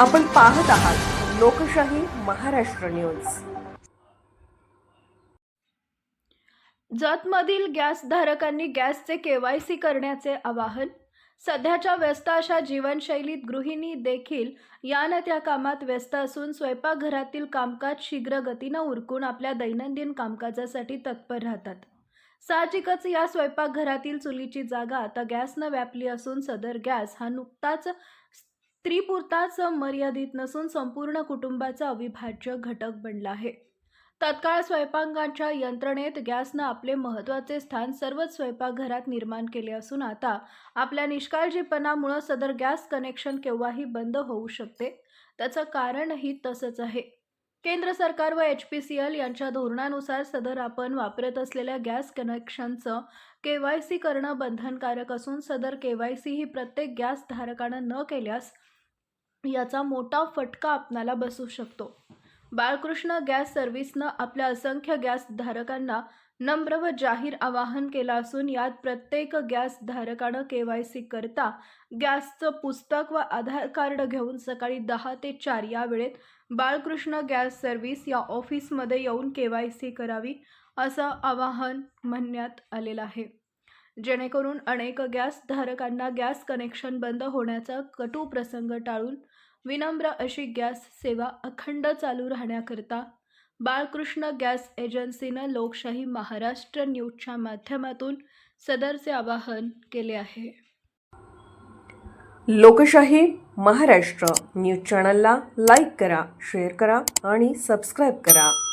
आपण पाहत आहात लोकशाही महाराष्ट्र न्यूज. जतमधील गॅसधारकांनी गॅसचे केवायसी करण्याचे आवाहन सध्याच्या व्यस्त अशा जीवनशैलीत गृहिणी देखील या ना त्या कामात व्यस्त असून स्वयंपाकघरातील कामकाज शीघ्र गतीनं उरकून आपल्या दैनंदिन कामकाजासाठी तत्पर राहतात. साहजिकच या स्वयंपाकघरातील चुलीची जागा आता गॅसनं व्यापली असून सदर गॅस हा नुकताच स्त्रीपुरताच मर्यादित नसून संपूर्ण कुटुंबाचा अविभाज्य घटक बनला आहे. तत्काळ स्वयंपाकांच्या यंत्रणेत गॅसनं आपले महत्त्वाचे स्थान सर्वच स्वयंपाकघरात निर्माण केले असून आता आपल्या निष्काळजीपणामुळं सदर गॅस कनेक्शन केव्हाही बंद होऊ शकते. त्याचं कारणही तसंच आहे. केंद्र सरकार व एच पी सी एल यांच्या धोरणानुसार सदर आपण वापरत असलेल्या गॅस कनेक्शनचं के वाय सी करणं बंधनकारक असून सदर के वाय सी ही प्रत्येक गॅस धारकानं न केल्यास याचा मोठा फटका आपणाला बसू शकतो. बाळकृष्ण गॅस सर्व्हिसनं आपल्या असंख्य गॅस धारकांना नम्र व जाहीर आवाहन केलं असून यात प्रत्येक गॅस धारकानं के वाय सी करता गॅसचं पुस्तक व आधार कार्ड घेऊन सकाळी दहा ते चार या वेळेत बाळकृष्ण गॅस सर्व्हिस या ऑफिसमध्ये येऊन के वाय सी करावी असं आवाहन म्हणण्यात आलेलं आहे. जेणेकरून अनेक गॅस धारकांना गॅस कनेक्शन बंद होण्याचा कटू प्रसंग टाळून विनम्र अशी गॅस सेवा अखंड चालू राहण्याकरता बाळकृष्ण गॅस एजन्सीनं लोकशाही महाराष्ट्र न्यूजच्या माध्यमातून सदरचे आवाहन केले आहे. लोकशाही महाराष्ट्र न्यूज चॅनलला लाईक करा शेअर करा आणि सबस्क्राईब करा.